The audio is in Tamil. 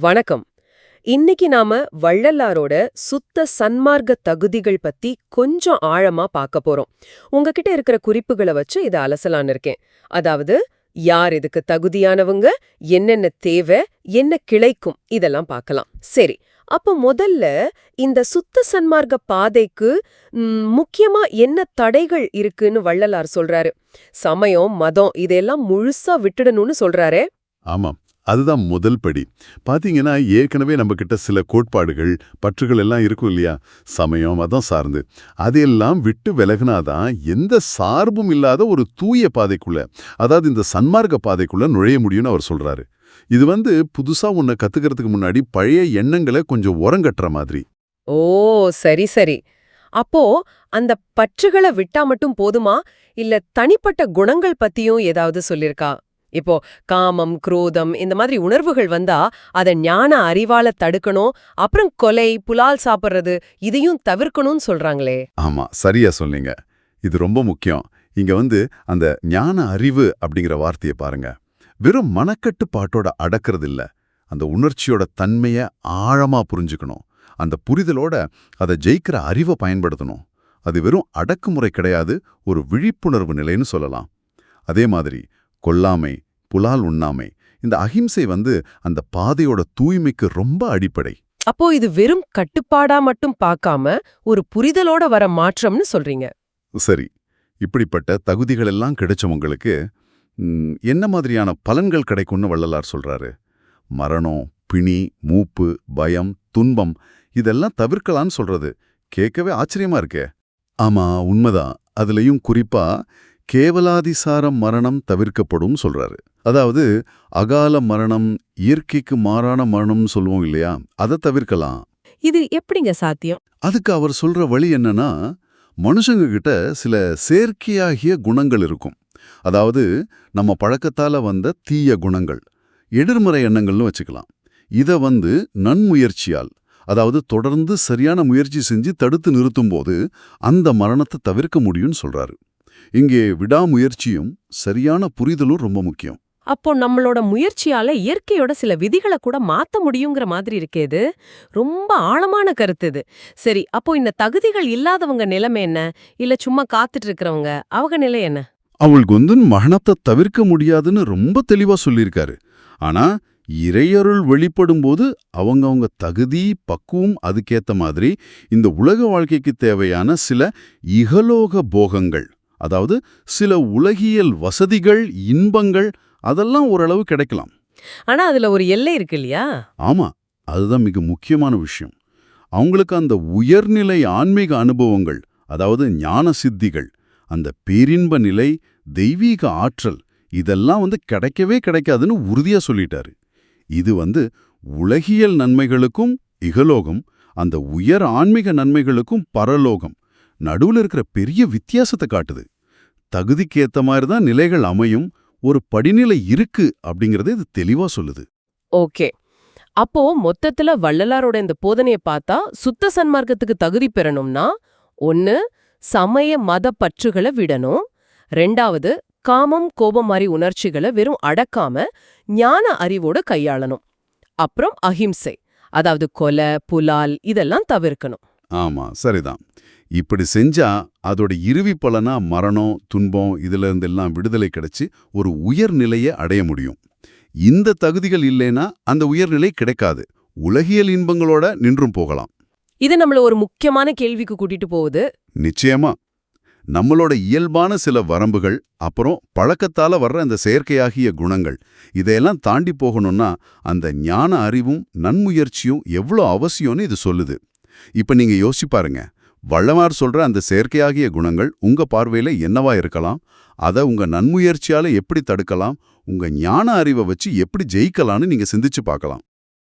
வணக்கம். இன்னைக்கு நாம வள்ளலாரோட சுத்த சன்மார்க்க தகுதிகள் பத்தி கொஞ்சம் ஆழமா பார்க்க போறோம். உங்ககிட்ட இருக்கிற குறிப்புகளை வச்சு இதை அலசலான்னு இருக்கேன். அதாவது யார் இதுக்கு தகுதியானவங்க என்னென்ன தேவை என்ன கிளைக்கும் இதெல்லாம் பார்க்கலாம். சரி அப்போ முதல்ல இந்த சுத்த சன்மார்க்க பாதைக்கு முக்கியமா என்ன தடைகள் இருக்குன்னு வள்ளலார் சொல்றாரு. சமயம் மதம் இதெல்லாம் முழுசா விட்டுடணும்னு சொல்றாரே. ஆமாம். அதுதான் முதல் படி. பாத்தீங்கன்னா ஏற்கனவே நம்மக்கிட்ட சில கோட்பாடுகள் பற்றுகள் எல்லாம் இருக்கும் இல்லையா? சமயம் அதான் சார்ந்து. அதையெல்லாம் விட்டு விலகினாதான் எந்த சார்பும் இல்லாத ஒரு தூய பாதைக்குள்ள அதாவது இந்த சன்மார்க்க பாதைக்குள்ள நுழைய முடியும்னு அவர் சொல்றாரு. இது வந்து புதுசா உன்னை கத்துக்கிறதுக்கு முன்னாடி பழைய எண்ணங்களை கொஞ்சம் உரங்கட்டுற மாதிரி. ஓ சரி சரி. அப்போ அந்த பற்றுகளை விட்டா மட்டும் போதுமா? இல்ல தனிப்பட்ட குணங்கள் பத்தியும் ஏதாவது சொல்லிருக்கா இப்போ காமம் குரோதம் இந்த மாதிரி உணர்வுகள் வந்தா அத ஞான அறிவால தடுக்கணும் அப்புறம் கொலை புலால் சாப்பிடுறது இதையும் தவிர்க்கணும்னு சொல்றாங்களே. ஆமா சரியா சொன்னீங்க. இது ரொம்ப முக்கியம். இங்க வந்து அந்த ஞான அறிவு அப்படிங்கிற வார்த்தையை பாருங்க. வெறும் மனக்கட்டுப்பாட்டோட அடக்கிறது இல்ல அந்த உணர்ச்சியோட தன்மைய ஆழமா புரிஞ்சுக்கணும். அந்த புரிதலோட அதை ஜெயிக்கிற அறிவை பயன்படுத்தணும். அது வெறும் அடக்குமுறை கிடையாது ஒரு விழிப்புணர்வு நிலைன்னு சொல்லலாம். அதே மாதிரி கொல்லாமை புலால் உண்ணாமை. இந்த அகிம்சை வந்து அந்த பாதையோட தூய்மைக்கு ரொம்ப அடிப்படை. அப்போ இது வெறும் கட்டுப்பாடா மட்டும் பார்க்காம ஒரு புரிதலோட வர மாற்றம்னு சொல்றீங்க. சரி. இப்படிப்பட்ட தகுதிகள் எல்லாம் கிடைச்சவங்களுக்கு என்ன மாதிரியான பலன்கள் கிடைக்கும்னு வள்ளலார் சொல்றாரு? மரணம் பிணி மூப்பு பயம் துன்பம் இதெல்லாம் தவிர்க்கலாம்னு சொல்றது. கேட்கவே ஆச்சரியமா இருக்கே. ஆமா உண்மைதான். அதுலயும் குறிப்பா கேவலாதிசார மரணம் தவிர்க்கப்படும் சொல்றாரு. அதாவது அகால மரணம் இயற்கைக்கு மாறான மரணம்னு சொல்லுவோம் இல்லையா? அதை தவிர்க்கலாம். இது எப்படிங்க சாத்தியம்? அதுக்கு அவர் சொல்ற வழி என்னன்னா மனுஷங்க கிட்ட சில செயற்கையாகிய குணங்கள் இருக்கும். அதாவது நம்ம பழக்கத்தால வந்த தீய குணங்கள் எதிர்மறை எண்ணங்கள்னு வச்சுக்கலாம். இத வந்து நன்முயற்சியால் அதாவது தொடர்ந்து சரியான முயற்சி செஞ்சு தடுத்து நிறுத்தும்போது அந்த மரணத்தை தவிர்க்க முடியும்னு சொல்றாரு. இங்கே விடாமுயற்சியும் சரியான புரிதலும் ரொம்ப முக்கியம். அப்போ நம்மளோட முயற்சியால இயற்கையோட சில விதிகளை கூட மாத்த முடியுங்கிற மாதிரி இருக்கே இது. ரொம்ப ஆழமான கருத்து இது. சரி அப்போ இந்த தகுதிகள் இல்லாதவங்க நிலைமை என்ன? இல்ல சும்மா காத்துட்டு இருக்கிறவங்க அவங்க நிலை என்ன? அவளுக்கு வந்து மரணத்தை தவிர்க்க முடியாதுன்னு ரொம்ப தெளிவா சொல்லியிருக்காரு. ஆனா இறையருள் வெளிப்படும்போது அவங்கவங்க தகுதி பக்குவம் அதுக்கேத்த மாதிரி இந்த உலக வாழ்க்கைக்கு தேவையான சில இகலோக போகங்கள் அதாவது சில உலகியல் வசதிகள் இன்பங்கள் அதெல்லாம் ஓரளவு கிடைக்கலாம். ஆனா அதுல ஒரு எல்லை இருக்கு இல்லையா? ஆமா அதுதான் மிக முக்கியமான விஷயம். அவங்களுக்கு அந்த உயர்நிலை ஆன்மீக அனுபவங்கள் அதாவது ஞான சித்திகள் அந்த பேரின்ப நிலை தெய்வீக ஆற்றல் இதெல்லாம் வந்து கிடைக்கவே கிடைக்காதுன்னு உறுதியா சொல்லிட்டாரு. இது வந்து உலகியல் நன்மைகளுக்கும் இகலோகம் அந்த உயர் ஆன்மீக நன்மைகளுக்கும் பரலோகம். நடுவுல இருக்கிற பெரிய வித்தியாசத்தை காட்டுது. தகுதிக்கேத்த மாதிரி தான் நிலைகள் அமையும் ஒரு படிநிலை இருக்கு அப்படிங்கறத இது தெளிவா சொல்லுது. ஓகே. அப்போ மொத்தத்துல வள்ளலாரோட இந்த போதனைய பார்த்தா சுத்த சன்மார்க்கத்துக்கு தகுதி பெறணும்னா ஒன்னு சமய மத பற்றுகளை விடணும். ரெண்டாவது காமம் கோபம் மாதிரி உணர்ச்சிகளை வெறும் அடக்காம ஞான அறிவோட கையாளணும். அப்புறம் அஹிம்சை அதாவது கொலை புலால் இதெல்லாம் தவிர்க்கணும். ஆமா சரிதான். இப்படி செஞ்சா அதோட இறுதி பலனா மரணம் துன்பம் இதுல இருந்தெல்லாம் விடுதலை கிடைச்சு ஒரு உயர்நிலையை அடைய முடியும். இந்த தகுதிகள் இல்லைன்னா அந்த உயர்நிலை கிடைக்காது. உலகியல் இன்பங்களோட நின்றும் போகலாம். இது நம்மள ஒரு முக்கியமான கேள்விக்கு கூட்டிட்டு போகுது. நிச்சயமா. நம்மளோட இயல்பான சில வரம்புகள் அப்புறம் பழக்கத்தால வர்ற அந்த செயற்கையாகிய குணங்கள் இதையெல்லாம் தாண்டி போகணும்னா அந்த ஞான அறிவும் நன்முயற்சியும் எவ்வளோ அவசியம்னு இது சொல்லுது. இப்ப நீங்க யோசிப்பாருங்க வள்ளமார் சொல்ற அந்த செயற்கையாகிய குணங்கள் உங்க பார்வையில என்னவா இருக்கலாம்? அதை உங்க நன்முயற்சியால எப்படி தடுக்கலாம்? உங்க ஞான அறிவை வச்சு எப்படி ஜெயிக்கலாம்னு நீங்க சிந்திச்சு பார்க்கலாம்.